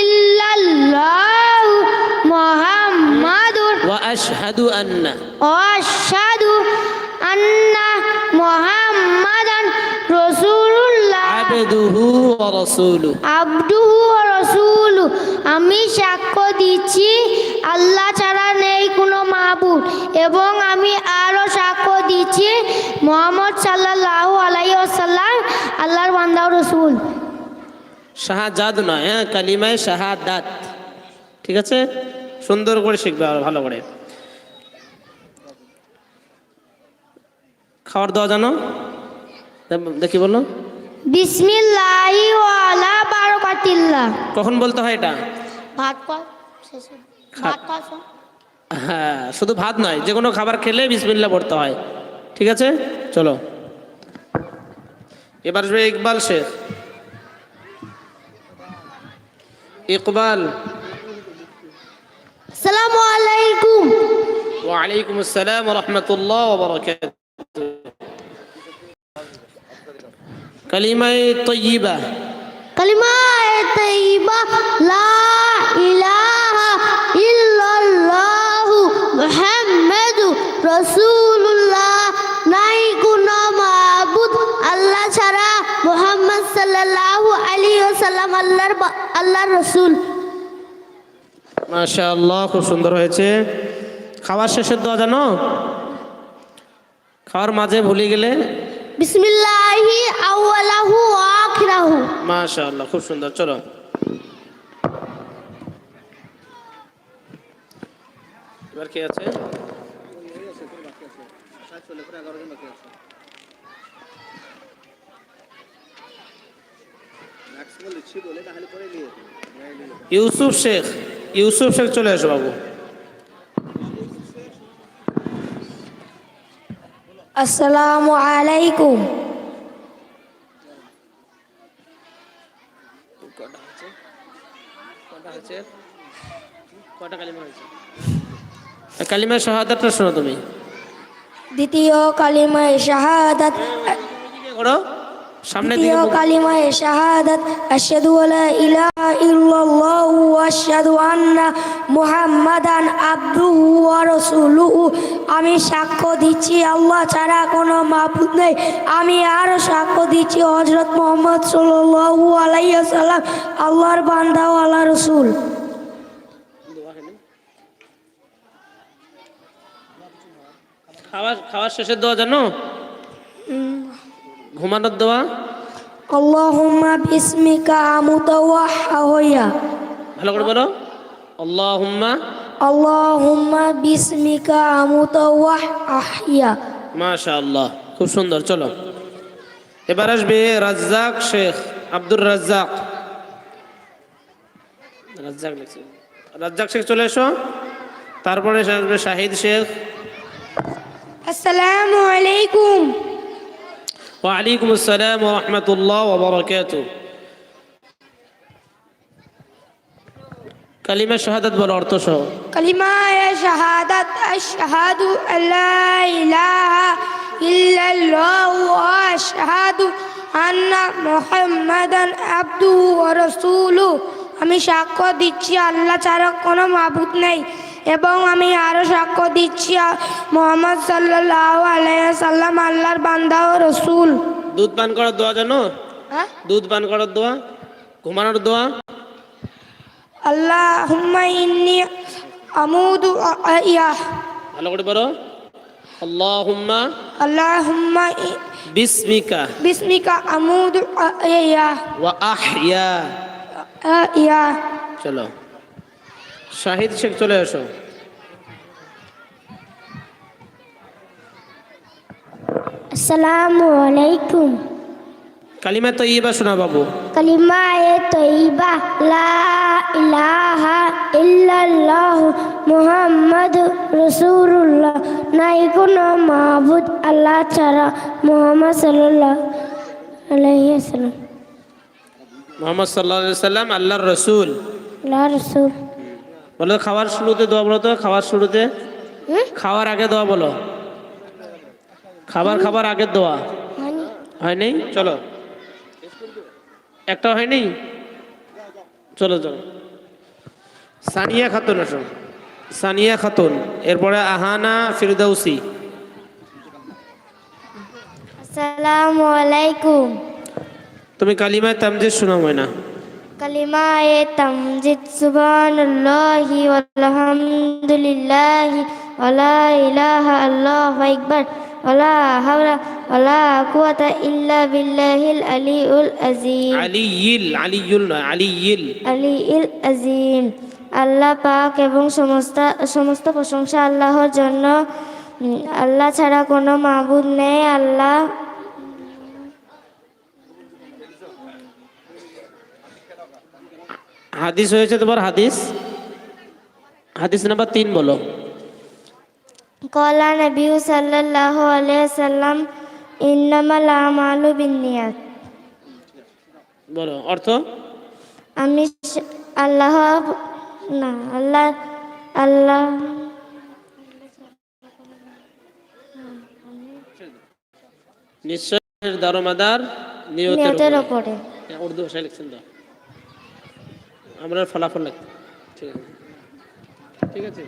ইল্লাল্লাহ মুহাম্মাদুর ওয়া আশহাদু আন্না। ওয়া আশহাদু আন্না মুহাম্মাদান রাসূলুল্লাহ। আবদুহু ওয়া রাসূলুহু আবদুহু ওয়া রাসূলুহু আমি সাক্ষ্য দিচ্ছি আল্লাহ ছাড়া নেই কোনো মাহবুব এবং আমি আরও সাক্ষ্য দিচ্ছি মোহাম্মদ সাল্লাল্লাহু আলাই আসাল্লাম আল্লাহর বান্দা রসুল। শাহাজাদ নয় হ্যাঁ কালিমায় শাহাদাত। ঠিক আছে? সুন্দর করে শিখবে আর ভালো করে। খাবার দেওয়া জানো? দেখি বলো। বিসমিল্লাহি ওয়ালা বারাকাতিল্লাহ। কখন বলতে হয় এটা? ভাত ভাত হ্যাঁ শুধু ভাত নয় যে কোনো খাবার খেলে বিসমিল্লা পড়তে হয়। ঠিক আছে? চলো। এবার ইকবাল শেখ। ইকবাল আসসালামু আলাইকুম ওয়ালাইকুম আসসালাম রহমতুল্লাহ ওবরাকাত কালিমায়ে তৈয়বা কালিমা তাইবা লা ইলাহা ইল্লাল্লাহু মুহাম্মাদু রাসূলুল্লাহ আল্লাহর রাসূল। মাশাআল্লাহ খুব সুন্দর হয়েছে। খাবার শেষের দোয়া জানো? খাওয়ার মাঝে ভুলে গেলে। বিসমিল্লাহি আউয়ালাহু আখিরাহু। মাশাআল্লাহ খুব সুন্দর চলো। এবার কি আছে? ইউসুফ শেখ ইউসুফ শেখ চলে আসো বাবু। আসসালামু আলাইকুম। কালিমা কালিমা শাহাদাতটা শোনো তুমি। দ্বিতীয় কালিমায়ে শাহাদাত করো। সামনের দিকে কালিমায়ে শাহাদাত আশহাদু আলা ইলাহা ইল্লাল্লাহু ওয়া আশহাদু আন্না মুহাম্মাদান আবদুহু ওয়া রাসূলুহু। আমি সাক্ষ্য দিচ্ছি আল্লাহ ছাড়া কোনো মাবুদ নেই। আমি আরও সাক্ষ্য দিচ্ছি হযরত মুহাম্মদ সাল্লাল্লাহু আলাইহি ওয়াসাল্লাম আল্লাহর বান্দা ও আল্লাহর রাসূল। খাওয়ার খাওয়ার শেষের দোয়া জানো ঘুমানোর দোয়া আল্লাহুম্মা বিসমিকা মুতাওয়াহহিয়া ভালো করে বলো। আল্লাহুম্মা আল্লাহুম্মা বিসমিকা মুতাওয়াহহিয়া মাশাআল্লাহ খুব সুন্দর চলো। এবার আসবে রাজ্জাক শেখ আব্দুর রাজ্জাক। রাজ্জাক লিখছি। রাজ্জাক শেখ চলে এসো। তারপরে আসবে শাহিদ শেখ। আসসালামু আলাইকুম। ওয়ালাইকুম আসসালাম রহমতুল্লাহ ওবরাকাতু কালিমা শাহাদাত বলো অর্থ সহ। কালিমায়ে শাহাদাত আশহাদু আল্লা ইলাহা ইল্লাল্লাহু ওয়া আশহাদু আন্না মুহাম্মাদান আবদুহু ওয়া রাসূলুহু। আমি সাক্ষ্য দিচ্ছি, আল্লাহ ছাড়া কোনো মাবুদ নেই। এবং আমি আরও সাক্ষ্য দিচ্ছি মুহাম্মদ সাল্লাল্লাহু আলাইহি সাল্লাম আল্লাহর বান্দা ও রসুল। দুধ পান করার দোয়া জানো? হ্যাঁ? দুধ পান করার দোয়া? ঘুমানোর দোয়া? আল্লাহুম্মা ইন্নি আমুদু ইয়া। ভালো করে বলো আল্লাহুম্মা আল্লাহুম্মা বিসমিকা। বিসমিকা আমুদু ইয়া। ওয়া আহইয়া। ইয়া। চলো। শাহিদ শেখ চলে এসো। আসসালামু আলাইকুম। কালিমা তো ইবা শোনা বাবু। কালিমায়ে তৈবা লা ইলাহা ইল্লাল্লাহ মুহাম্মদ রাসূলুল্লাহ। নাই কোনো মাবুদ আল্লাহ ছাড়া মুহাম্মদ সাল্লাল্লাহু আলাইহি ওয়াসাল্লাম। মোহাম্মদ সাল্লাহ সাল্লাম আল্লাহর রসুল। লা রাসূল। বলো খাওয়ার শুরুতে দোয়া বলো তো খাওয়ার শুরুতে? খাওয়ার আগে দোয়া বলো। খাবার খাবার আগের দোয়া। হয়নি। চলো। একটা হয়নি? চলো চলো। সানিয়া খাতুন আসো। সানিয়া খাতুন। এরপরে আহানা ফিরদৌসি আসসালামু আলাইকুম। তুমি কালিমায় তামজিদ শোনাও না কালিমায়ে তামজিদ সুবহানাল্লাহি ওয়ালহামদুলিল্লাহি ওয়ালা ইলাহা আল্লাহু আকবার ওয়ালা হাওলা ওয়ালা কুওয়াতা ইল্লা বিল্লাহিল আলিউল আযীম। আলিয়িল আলিয়ুল নয় আলিয়িল আলিউল আযীম। আল্লাহ পাক এবং সমস্ত সমস্ত প্রশংসা আল্লাহর জন্য। আল্লাহ ছাড়া কোনো মাবুদ নেই আল্লাহ হাদিস হয়েছে তোমার হাদিস? হাদিস নাম্বার তিন বলো। কলা নবী সাল্লাল্লাহু আলাইহি সাল্লাম ইন্নামাল আমালু বিন্নিয়াত। বলো অর্থ? আমি আল্লাহ না আল্লাহ আল্লাহ। নিশ্চয় দারোমাদার নিয়তের উপরে। হ্যাঁ, উর্দু ভাষায় লিখছেন তো। আমরা ফলাফল ঠিক আছে? ঠিক আছে?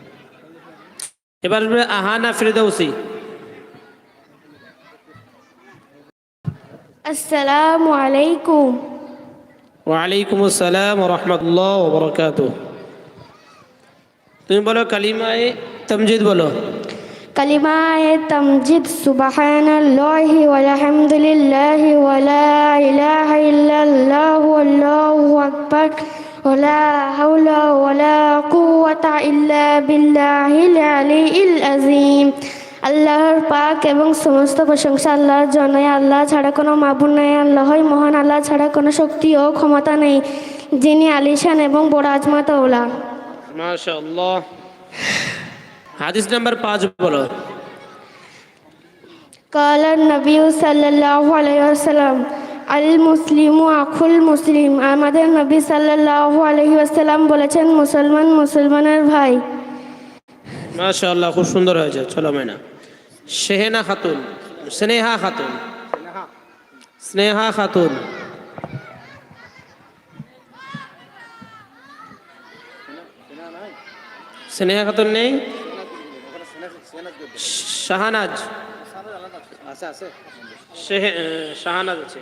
এবার আহানা ফিরদৌসি। আসসালামু আলাইকুম। ওয়ালাইকুম আসসালাম রহমতুল্লাহ ওবরকাত তুমি বলো কালিমায় তমজিদ বলো। কালিমায়ে তামজিদ সুবহানাল্লাহি ওয়ালা ইলাহা ইল্লাল্লাহু আল্লাহু আকবার। ওয়ালা হাওলা ওয়ালা কুওয়াতা ইল্লা বিল্লাহিল আলিয়্যিল আযীম আল্লাহর পাক এবং সমস্ত প্রশংসা আল্লাহর জন্য আল্লাহ ছাড়া কোনো মাবুদ নেই আল্লাহই মহান আল্লাহ ছাড়া কোনো শক্তি ও ক্ষমতা নেই যিনি আলিশান এবং বড় আজমাত ওলা মাশাআল্লাহ হাদিস নাম্বার পাঁচ বলো قال النبي صلى الله عليه وسلم আল মুসলিম আখুল মুসলিম। আমাদের নবী সাল্লাল্লাহু আলাইহি ওয়াসাল্লাম বলেছেন মুসলমান মুসলমানের ভাই। মাশাআল্লাহ খুব সুন্দর হয়েছে। চলো মেনা। শেহেনা খাতুন স্নেহা খাতুন। স্নেহা খাতুন। স্নেহা খাতুন নেই? শাহানাজ। শাহানাজ আছে।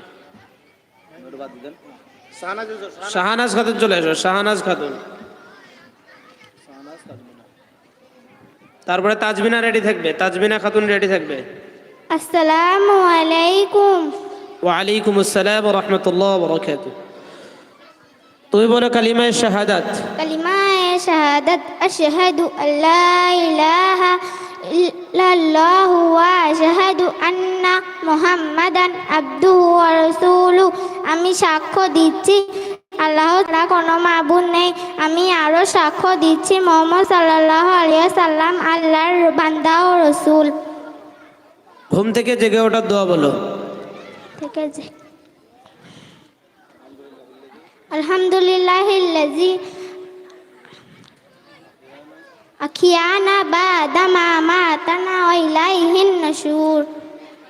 শাহানাজ খাতুন চলে এসো শাহানাজ খাতুন। তারপরে তাজবিনা রেডি থাকবে তাজবিনা খাতুন রেডি থাকবে। আসসালামু আলাইকুম। ওয়ালাইকুম আসসালাম রহমতুল্লাহ বরকাত। তুমি বলো কালিমায় শাহাদাত। কালিমায়ে শাহাদাত আশহাদু আল্লা ইলাহা ইল্লাল্লাহু ওয়া আশহাদু আন্না মুহাম্মাদান আবদুহু ওয়া আমি সাক্ষ্য দিচ্ছি আল্লাহ ছাড়া কোনো মাবুদ নেই। আমি আরও সাক্ষ্য দিচ্ছি মোহাম্মদ সাল্লাল্লাহু আলাইহি সাল্লাম আল্লাহর বান্দা ও রসুল। ঘুম থেকে জেগে ওঠার দোয়া বলো। ঠিক আছে আলহামদুলিল্লাহিল্লাজি আখিয়ানা বাদামা মাতানা ওয়া ইলাইহিন নাশুর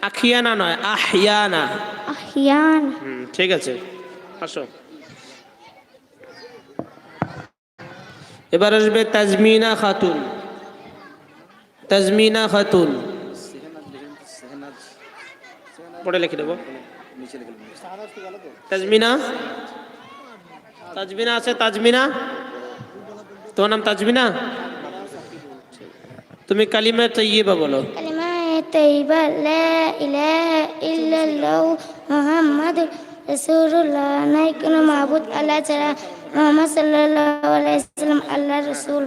আখিয়ানা নয় আহিয়ানা। আহিয়ানা ঠিক আছে আসো। এবার আসবে তাজমিনা খাতুন। তাজমিনা খাতুন। পড়ে লিখে দেবো। তাজমিনা? তাজমিনা আছে তাজমিনা? তোমার নাম তাজমিনা? তুমি কালিমা তৈয়বা বলো। কালিমায়ে তাইয়্যিবা লা ইলাহা ইল্লাল্লাহু মুহাম্মাদুর রাসূলুল্লাহ নাই কোনো মাবুদ আল্লাহ ছাড়া মুহাম্মদ সাল্লাল্লাহু আলাইহি সাল্লাম আল্লাহর রাসূল।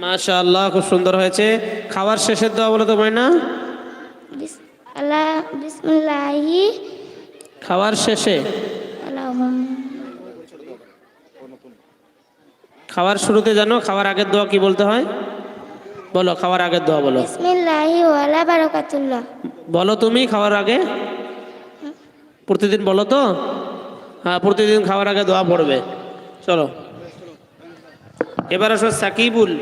মাশা আল্লাহ খুব সুন্দর হয়েছে। খাবার শেষের দোয়া বলো তো না বিস- আল্লাহ বিসমিল্লাহি। খাবার শেষে। খাবার শুরুতে জানো খাবার আগের দোয়া কি বলতে হয়? বলো খাওয়ার আগে দোয়া বলো। বিসমিল্লাহি ওয়ালা বারাকাতুল্লাহ। বলো তুমি খাওয়ার আগে। প্রতিদিন বলো তো। হ্যাঁ প্রতিদিন খাওয়ার আগে দোয়া পড়বে। চলো। এবার আসো সাকিবুল।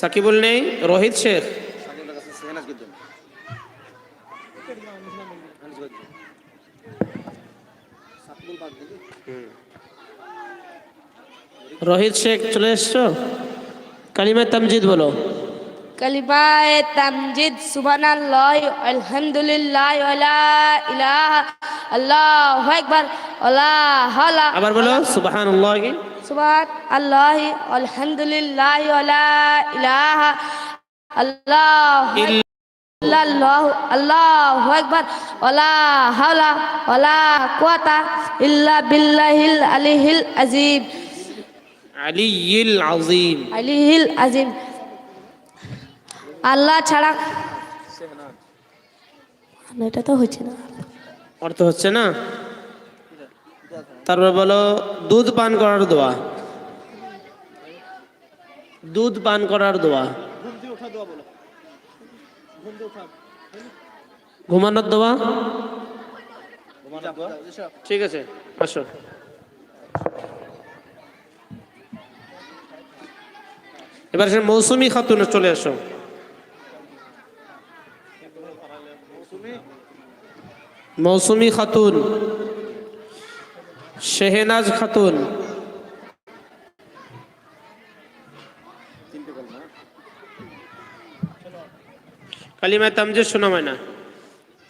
সাকিবুল নেই? রোহিত শেখ? রোহিত শেখ চলে এসছো? কালিমা তামজিদ বলো। কালিমায়ে তামজিদ সুবহানাল্লাহ আলহামদুলিল্লাহ ওয়ালা ইলাহা আল্লাহু আকবার ওয়ালা হাওলা আবার বলো সুবাহান আল্লাহ কি সুবহান আল্লাহ আলহামদুলিল্লাহ ওয়ালা ইলাহা আল্লাহু আল্লাহ আল্লাহু আকবার ওয়ালা হাওলা ওয়ালা কুওয়াতা ইল্লা বিল্লাহিল আলিহিল আজিম আলিয়িল আজিম আলিহিল আজিম আল্লাহ ছাড়া এটা তো হচ্ছে না। অর্থ হচ্ছে না? তারপর বলো দুধ পান করার দোয়া। দুধ পান করার দোয়া। ঘুমানোর দোয়া? ঠিক আছে আসো। এবার সে মৌসুমি খাতুন চলে আসো। মৌসুমি খাতুন শেহেনাজ খাতুন। কালিমায় তামজিদ শোনা হয় না?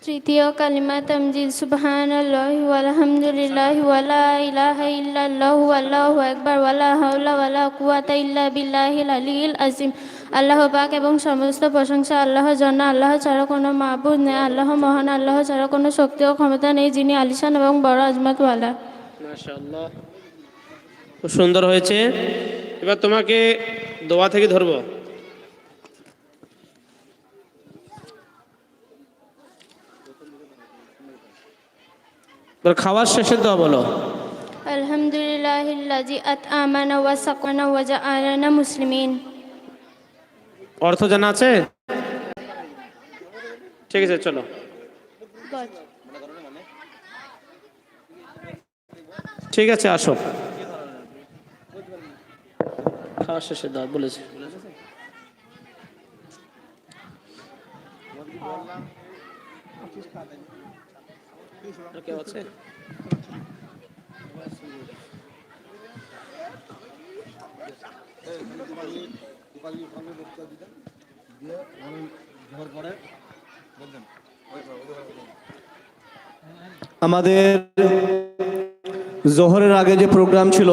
তৃতীয় কালিমা তামজিদ সুবহানাল্লাহ ওয়ালহামদুলিল্লাহ ওয়ালা ইলাহা ইল্লাল্লাহ আল্লাহু আকবার ওয়ালা হাওলা ওয়ালা কুওয়াতা ইল্লা বিল্লাহিল আলিয়্যিল আযীম। আল্লাহ পাক এবং সমস্ত প্রশংসা আল্লাহর জন্য আল্লাহ ছাড়া কোনো মাবুদ নেই আল্লাহ মহান আল্লাহ ছাড়া কোনো শক্তি ও ক্ষমতা নেই যিনি আলিশান এবং বড় আজমতওয়ালা। মাশাআল্লাহ। খুব সুন্দর হয়েছে। এবার তোমাকে দোয়া থেকে ধরবো। এবার খাওয়ার শেষে দোয়া বলো। আলহামদুলিল্লাহিল্লাযী আত'আমানা ওয়া সাকানা ওয়া জাআলানা মুসলিমিন। অর্থ জানা আছে? ঠিক আছে চলো। ঠিক আছে আসো। খাওয়ার শেষে দাও বলেছে। আর কেউ আছে আমাদের জোহরের আগে যে প্রোগ্রাম ছিল,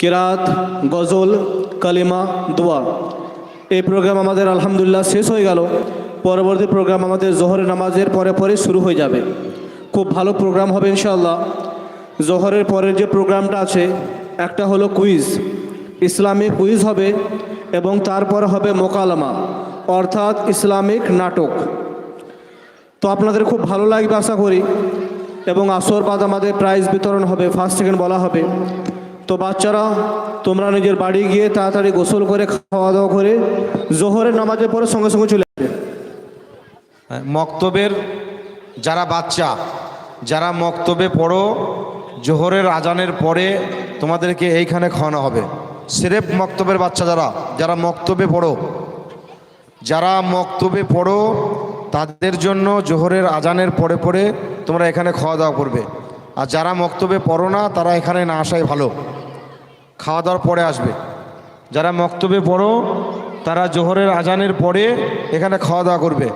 কেরাত, গজল, কালিমা, দোয়া, এই প্রোগ্রাম আমাদের আলহামদুলিল্লাহ শেষ হয়ে গেল। পরবর্তী প্রোগ্রাম আমাদের জোহরের নামাজের পরে পরে শুরু হয়ে যাবে। খুব ভালো প্রোগ্রাম হবে ইনশাল্লাহ জোহরের পরের যে প্রোগ্রামটা আছে, একটা হলো কুইজ ইসলামিক কুইজ হবে এবং তারপর হবে মোকালামা, অর্থাৎ ইসলামিক নাটক। তো আপনাদের খুব ভালো লাগবে আশা করি, এবং আসর বাদ আমাদের প্রাইজ বিতরণ হবে ফার্স্ট সেকেন্ড বলা হবে। তো বাচ্চারা, তোমরা নিজের বাড়ি গিয়ে তাড়াতাড়ি গোসল করে খাওয়া দাওয়া করে জোহরের নামাজের পরে সঙ্গে সঙ্গে চলে আসবে। মক্তবের যারা বাচ্চা যারা মক্তবে পড়ো, জোহরের আজানের পরে তোমাদেরকে এইখানে খাওয়ানো হবে। সেরেফ মক্তবের বাচ্চা যারা যারা মক্তবে পড়ো, যারা মক্তবে পড়ো, তাদের জন্য জোহরের আজানের পরে পরে তোমরা এখানে খাওয়া দাওয়া করবে। আর যারা মক্তবে পড়ো না, তারা এখানে না আসাই ভালো। খাওয়া দাওয়ার পরে আসবে। যারা মক্তবে পড়ো, তারা জোহরের আজানের পরে এখানে খাওয়া দাওয়া করবে।